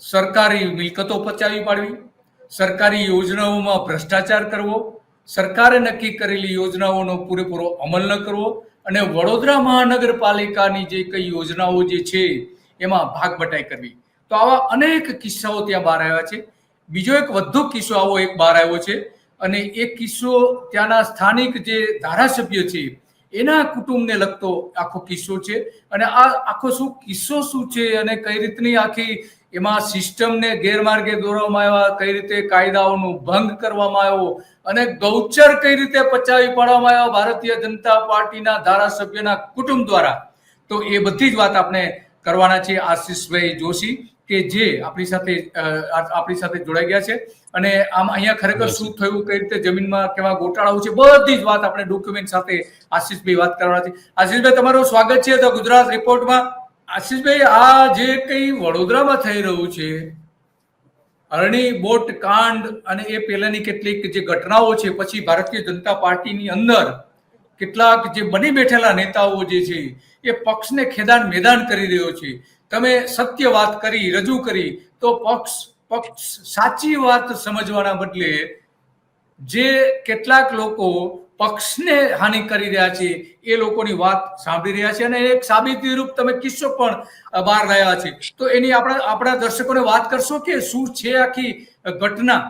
સરકારી મિલકતો પચાવી પાડવી, સરકારી યોજનાઓમાં ભ્રષ્ટાચાર કરવો, સરકારે નક્કી કરેલી યોજનાઓનો પૂરેપૂરો અમલ ન કરવો અને વડોદરા મહાનગરપાલિકાની જે કઈ યોજનાઓ જે છે એમાં ભાગ બટાઈ કરવી. તો આવા અનેક કિસ્સાઓ ત્યાં બહાર આવ્યા છે. બીજો એક વધુ કિસ્સો આવો એક બહાર આવ્યો છે અને એ કિસ્સો ત્યાંના સ્થાનિક જે ધારાસભ્ય છે એના કુટુંબને લગતો આખો કિસ્સો છે. અને આ આખો શું કિસ્સો શું છે અને કઈ રીતની આખી એમાં સિસ્ટમને ગેરમાર્ગે દોરવામાં આવ્યા, કઈ રીતે કાયદાઓનો ભંગ કરવામાં આવ્યો અને ગૌચર કઈ રીતે પચાવી પાડવામાં આવ્યા ભારતીય જનતા પાર્ટીના ધારાસભ્યના કુટુંબ દ્વારા. તો એ બધી જ વાત આપણે કરવાના છે આશીષભાઈ જોશી કે જે આપણી સાથે આપણી સાથે જોડાઈ ગયા છે. અને આમ અહીંયા ખરેખર શું થયું, કઈ રીતે જમીનમાં કેવા ગોટાળાઓ છે, બધી જ વાત આપણે ડોક્યુમેન્ટ સાથે આશીષભાઈ વાત કરવાના છે આશીષભાઈ, તમારું સ્વાગત છે તો ગુજરાત રિપોર્ટમાં આશીષભાઈ, આ જે કઈ વડોદરામાં થઈ રહ્યું છે, અરણી, બોટ, કાંડ અને એ પહેલાની કેટલીક જે ઘટનાઓ છે, પછી ભારતીય જનતા પાર્ટીની અંદર કેટલાક જે બની બેઠેલા નેતાઓ જે છે, એ પક્ષને ખેદાન મેદાન કરી રહ્યો છે. તમે સત્ય વાત કરી, રજૂ કરી, તો પક્ષ પક્ષ સાચી વાત સમજવાના બદલે જે કેટલાક લોકો પક્ષને હાનિ કરી રહ્યા છે, એ લોકોની વાત સાંભળી રહ્યા છે અને એક સાબિતી રૂપ તમે કિસ્સો પણ બહાર રહ્યા છે. તો એની આપણા આપણા દર્શકોને વાત કરશો કે શું છે આખી ઘટના?